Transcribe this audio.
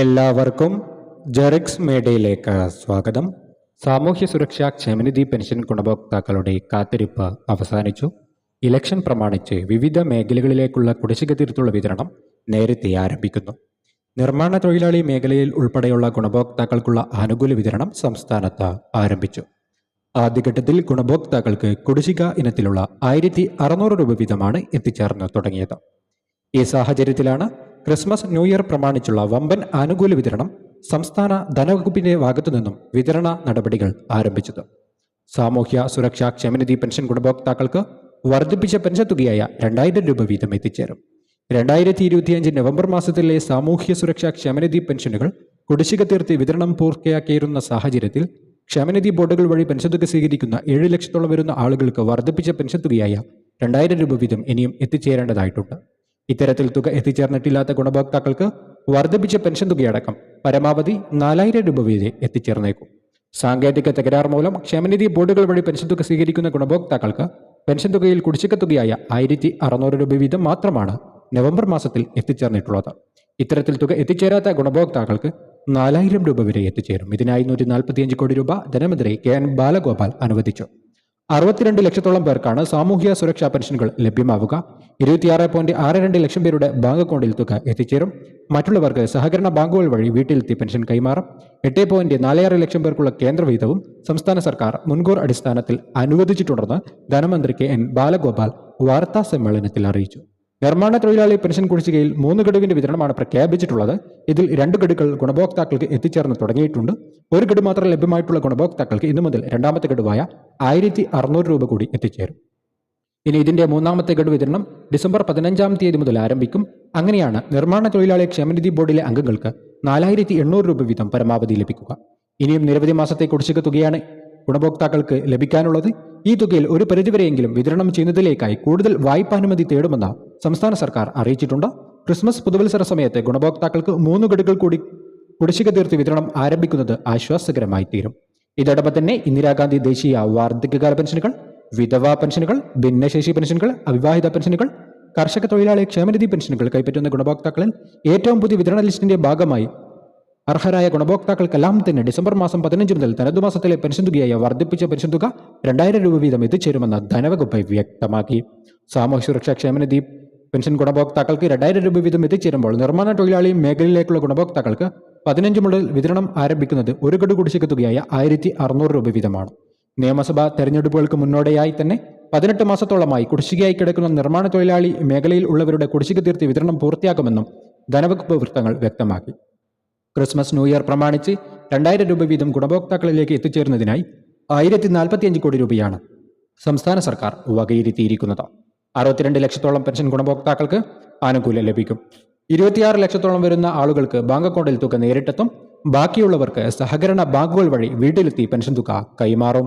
എല്ലാവർക്കും ജെറിക്സ് മേഡയിലേക്ക് സ്വാഗതം. സാമൂഹ്യ സുരക്ഷാ ക്ഷേമനിധി പെൻഷൻ ഗുണഭോക്താക്കളുടെ കാത്തിരിപ്പ് അവസാനിച്ചു. ഇലക്ഷൻ പ്രമാണിച്ച് വിവിധ മേഖലകളിലേക്കുള്ള കുടിശ്ശിക തിരുത്തുള്ള വിതരണം നേരത്തെ ആരംഭിക്കുന്നു. നിർമ്മാണ തൊഴിലാളി മേഖലയിൽ ഉൾപ്പെടെയുള്ള ഗുണഭോക്താക്കൾക്കുള്ള ആനുകൂല്യ വിതരണം സംസ്ഥാനത്ത് ആരംഭിച്ചു. ആദ്യഘട്ടത്തിൽ ഗുണഭോക്താക്കൾക്ക് കുടിശ്ശിക ഇനത്തിലുള്ള ആയിരത്തി അറുന്നൂറ് രൂപ വീതമാണ് എത്തിച്ചേർന്ന് തുടങ്ങിയത്. ഈ സാഹചര്യത്തിലാണ് ക്രിസ്മസ് ന്യൂ ഇയർ പ്രമാണിച്ചുള്ള വമ്പൻ ആനുകൂല വിതരണം സംസ്ഥാന ധനവകുപ്പിന്റെ ഭാഗത്തു നിന്നും വിതരണ നടപടികൾ ആരംഭിച്ചത്. സാമൂഹ്യ സുരക്ഷാ ക്ഷേമനിധി പെൻഷൻ ഗുണഭോക്താക്കൾക്ക് വർദ്ധിപ്പിച്ച പെൻഷൻ തുകയായ രണ്ടായിരം രൂപ വീതം എത്തിച്ചേരും. രണ്ടായിരത്തി ഇരുപത്തിയഞ്ച് നവംബർ മാസത്തിലെ സാമൂഹ്യ സുരക്ഷാ ക്ഷേമനിധി പെൻഷനുകൾ കുടിശ്ശിക തീർത്തി വിതരണം പൂർത്തിയാക്കിയിരുന്ന സാഹചര്യത്തിൽ ക്ഷേമനിധി ബോർഡുകൾ വഴി പെൻഷൻ തുക സ്വീകരിക്കുന്ന ഏഴ് ലക്ഷത്തോളം വരുന്ന ആളുകൾക്ക് വർദ്ധിപ്പിച്ച പെൻഷൻ തുകയായ രണ്ടായിരം രൂപ വീതം ഇനിയും എത്തിച്ചേരേണ്ടതായിട്ടുണ്ട്. ഇത്തരത്തിൽ തുക എത്തിച്ചേർന്നിട്ടില്ലാത്ത ഗുണഭോക്താക്കൾക്ക് വർദ്ധിപ്പിച്ച പെൻഷൻ തുകയടക്കം പരമാവധി നാലായിരം രൂപ വീതം എത്തിച്ചേർന്നേക്കും. സാങ്കേതിക തകരാർ മൂലം ക്ഷേമനിധി ബോർഡുകൾ വഴി പെൻഷൻ തുക സ്വീകരിക്കുന്ന ഗുണഭോക്താക്കൾക്ക് പെൻഷൻ തുകയിൽ കുടിശ്ശിക തുകയായ ആയിരത്തി അറുന്നൂറ് രൂപ വീതം മാത്രമാണ് നവംബർ മാസത്തിൽ എത്തിച്ചേർന്നിട്ടുള്ളത്. ഇത്തരത്തിൽ തുക എത്തിച്ചേരാത്ത ഗുണഭോക്താക്കൾക്ക് നാലായിരം രൂപ വരെ എത്തിച്ചേരും. ഇതിനായി നൂറ്റി നാൽപ്പത്തിയഞ്ച് കോടി രൂപ ധനമന്ത്രി കെ എൻ ബാലഗോപാൽ അനുവദിച്ചു. അറുപത്തിരണ്ട് ലക്ഷത്തോളം പേർക്കാണ് സാമൂഹ്യ സുരക്ഷാ പെൻഷനുകൾ ലഭ്യമാവുക. ഇരുപത്തിയാറ് പോയിന്റ് ആറ് രണ്ട് ലക്ഷം പേരുടെ ബാങ്ക് അക്കൗണ്ടിൽ തുക എത്തിച്ചേരും. മറ്റുള്ളവർക്ക് സഹകരണ ബാങ്കുകൾ വഴി വീട്ടിലെത്തി പെൻഷൻ കൈമാറും. എട്ട് പോയിന്റ് നാലേറെ ലക്ഷം പേർക്കുള്ള കേന്ദ്ര വിഹിതവും സംസ്ഥാന സർക്കാർ മുൻകൂർ അടിസ്ഥാനത്തിൽ അനുവദിച്ചിട്ടുണ്ടെന്ന് ധനമന്ത്രി കെ എൻ ബാലഗോപാൽ വാർത്താ സമ്മേളനത്തിൽ അറിയിച്ചു. നിർമ്മാണ തൊഴിലാളി പെൻഷൻ കുടിശ്ശികയിൽ മൂന്ന് ഗഡുവിന്റെ വിതരണമാണ് പ്രഖ്യാപിച്ചിട്ടുള്ളത്. ഇതിൽ രണ്ട് ഗഡുക്കൾ ഗുണഭോക്താക്കൾക്ക് എത്തിച്ചേർന്ന് തുടങ്ങിയിട്ടുണ്ട്. ഒരു ഗഡു മാത്രം ലഭ്യമായിട്ടുള്ള ഗുണഭോക്താക്കൾക്ക് ഇന്നു മുതൽ രണ്ടാമത്തെ ഗഡുവായ ആയിരത്തി രൂപ കൂടി എത്തിച്ചേരും. ഇനി ഇതിന്റെ മൂന്നാമത്തെ ഗഡു വിതരണം ഡിസംബർ പതിനഞ്ചാം തീയതി മുതൽ ആരംഭിക്കും. അങ്ങനെയാണ് നിർമ്മാണ തൊഴിലാളി ക്ഷേമനിധി ബോർഡിലെ അംഗങ്ങൾക്ക് നാലായിരത്തി എണ്ണൂറ് രൂപ വീതം പരമാവധി ലഭിക്കുക. ഇനിയും നിരവധി മാസത്തെ കുടിശ്ശിക തുകയാണ് ഗുണഭോക്താക്കൾക്ക് ലഭിക്കാനുള്ളത്. ഈ തുകയിൽ ഒരു പരിധിവരെയെങ്കിലും വിതരണം ചെയ്യുന്നതിലേക്കായി കൂടുതൽ വായ്പാനുമതി തേടുമെന്ന് സംസ്ഥാന സർക്കാർ അറിയിച്ചിട്ടുണ്ട്. ക്രിസ്മസ് പുതുവത്സര സമയത്ത് ഗുണഭോക്താക്കൾക്ക് മൂന്ന് ഗഡുകൾ കൂടി കുടിശ്ശിക തീർത്ത് വിതരണം ആരംഭിക്കുന്നത് ആശ്വാസകരമായി തീരും. ഇതോടൊപ്പം തന്നെ ഇന്ദിരാഗാന്ധി ദേശീയ വാർദ്ധക്യകാല പെൻഷനുകൾ വിധവാ പെൻഷനുകൾ ഭിന്നശേഷി പെൻഷനുകൾ അവിവാഹിത പെൻഷനുകൾ കർഷക തൊഴിലാളി ക്ഷേമനിധി പെൻഷനുകൾ കൈപ്പറ്റുന്ന ഗുണഭോക്താക്കളിൽ ഏറ്റവും പുതിയ വിതരണ ലിസ്റ്റിന്റെ ഭാഗമായി അർഹരായ ഗുണഭോക്താക്കൾക്കെല്ലാം തന്നെ ഡിസംബർ മാസം പതിനഞ്ച് മുതൽ തനതു മാസത്തിലെ പെൻഷൻ തുകയായ വർദ്ധിപ്പിച്ച പെൻഷൻ തുക രണ്ടായിരം രൂപ വീതം എത്തിച്ചേരുമെന്ന് ധനവകുപ്പ് വ്യക്തമാക്കി. സാമൂഹ്യ സുരക്ഷാ ക്ഷേമനിധി പെൻഷൻ ഗുണഭോക്താക്കൾക്ക് രണ്ടായിരം രൂപ വീതം എത്തിച്ചേരുമ്പോൾ നിർമ്മാണ തൊഴിലാളി മേഖലയിലേക്കുള്ള ഗുണഭോക്താക്കൾക്ക് പതിനഞ്ച് മുതൽ വിതരണം ആരംഭിക്കുന്നത് ഒരു ഗഡു കുടിശ്ശിക തുകയായ ആയിരത്തി അറുന്നൂറ് രൂപ വീതമാണ്. നിയമസഭാ തെരഞ്ഞെടുപ്പുകൾക്ക് മുന്നോടിയായി തന്നെ പതിനെട്ട് മാസത്തോളമായി കുടിശ്ശികയായി കിടക്കുന്ന നിർമ്മാണ തൊഴിലാളി മേഖലയിൽ ഉള്ളവരുടെ കുടിശ്ശിക തീർത്തി വിതരണം പൂർത്തിയാക്കുമെന്നും ധനവകുപ്പ് വൃത്തങ്ങൾ വ്യക്തമാക്കി. ക്രിസ്മസ് ന്യൂ ഇയർ പ്രമാണിച്ച് രണ്ടായിരം രൂപ വീതം ഗുണഭോക്താക്കളിലേക്ക് എത്തിച്ചേരുന്നതിനായി ആയിരത്തി നാൽപ്പത്തിയഞ്ച് കോടി രൂപയാണ് സംസ്ഥാന സർക്കാർ വകയിരുത്തിയിരിക്കുന്നത്. അറുപത്തിരണ്ട് ലക്ഷത്തോളം പെൻഷൻ ഗുണഭോക്താക്കൾക്ക് ആനുകൂല്യം ലഭിക്കും. ഇരുപത്തിയാറ് ലക്ഷത്തോളം വരുന്ന ആളുകൾക്ക് ബാങ്ക് അക്കൗണ്ടിൽ തുക നേരിട്ടെത്തും. ബാക്കിയുള്ളവർക്ക് സഹകരണ ബാങ്കുകൾ വഴി വീട്ടിലെത്തി പെൻഷൻ തുക കൈമാറും.